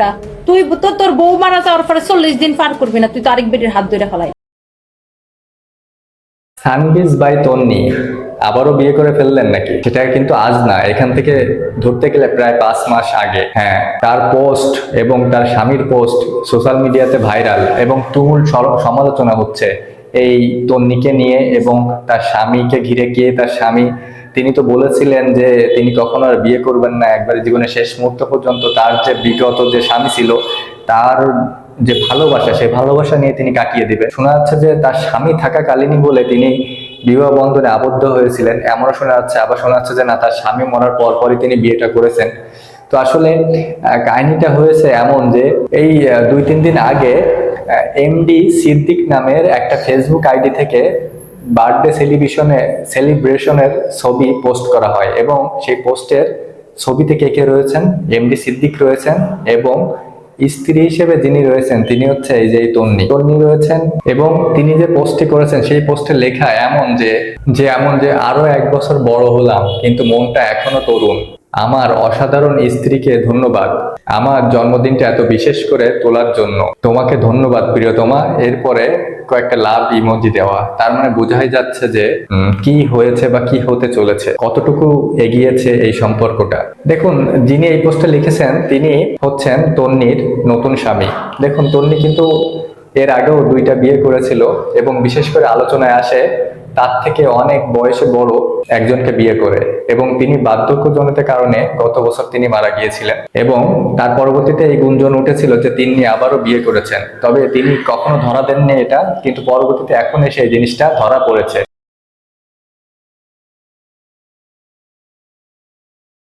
টা। তুই তো তোর বউ মারা যাওয়ার পরে চল্লিশ দিন পার করবি না, তুই তো আরেক বেটির হাত ধরে ফেলাই। সানবিজ বাই তন্নি, আবারও বিয়ে করে ফেললেন নাকি? সেটা কিন্তু আজ না, এখান থেকে ধরতে গেলে প্রায় পাঁচ মাস আগে। হ্যাঁ তার পোস্ট এবং তার স্বামীর পোস্ট সোশ্যাল মিডিয়াতে ভাইরাল এবং তুমুল সমালোচনা হচ্ছে এই তন্নিকে নিয়ে এবং তার স্বামীকে ঘিরে কে তার স্বামী তিনি তো বলেছিলেন যে তিনি কখনো আর বিয়ে করবেন না, একবারে জীবনের শেষ মুহূর্ত পর্যন্ত তার যে বিগত যে স্বামী ছিল, তার যে ভালোবাসা, সেই ভালোবাসা নিয়ে তিনি কাটিয়ে দিবেন শোনা যাচ্ছে যে তার স্বামী থাকাকালীনই বলে তিনি বিবাহ বন্ধনে আবদ্ধ হয়েছিলেন। এমনও শোনা যাচ্ছে, আবার শোনা যাচ্ছে যে না, তার স্বামী মরার পর পরই তিনি বিয়েটা করেছেন। তো আসলে কাহিনীটা হয়েছে এমন যে এই দুই তিন দিন আগে এমডি সিদ্দিক নামের একটা ফেসবুক আইডি থেকে বার্থডে সেলিব্রেশনে, সেলিব্রেশনের ছবি পোস্ট করা হয় এবং সেই পোস্টের ছবিতে কে কে রয়েছেন? এমডি সিদ্দিক রয়েছেন এবং স্ত্রী হিসেবে যিনি রয়েছেন, তিনি হচ্ছে এই যে তন্নি। তন্নি রয়েছেন এবং তিনি যে পোস্টটি করেছেন, সেই পোস্টে লেখা এমন যে যে এমন যে আরও এক বছর বড় হলাম, কিন্তু মনটা এখনও তরুণ। আমার অসাধারণ স্ত্রীকে ধন্যবাদ। আমার জন্মদিনটা এত বিশেষ করে তোলার জন্য। তোমাকে ধন্যবাদ, প্রিয়তমা। এরপরে কয়েকটা লাভ ইমোজি দেওয়া। তার মানে বোঝাই যাচ্ছে যে কি হয়েছে বা কি হতে চলেছে। কতটুকু এগিয়েছে এই সম্পর্কটা। দেখুন, যিনি এই পোস্টে লিখেছেন, তিনি হচ্ছেন তন্নির নতুন স্বামী। দেখুন তন্নি কিন্তু এর আগেও দুইটা বিয়ে করেছিল এবং বিশেষ করে আলোচনায় আসে তার থেকে অনেক বয়সে বড় একজনকে বিয়ে করে এবং তিনি বার্ধক্যজনিত কারণে গত বছর তিনি মারা গিয়েছিলেন এবং তার পরবর্তীতে এই গুঞ্জন উঠেছিল যে তিনি আবারও বিয়ে করেছেন। তবে তিনি কখনো ধরা দেননি এটা, কিন্তু পরবর্তীতে এখন এসে এই জিনিসটা ধরা পড়েছে।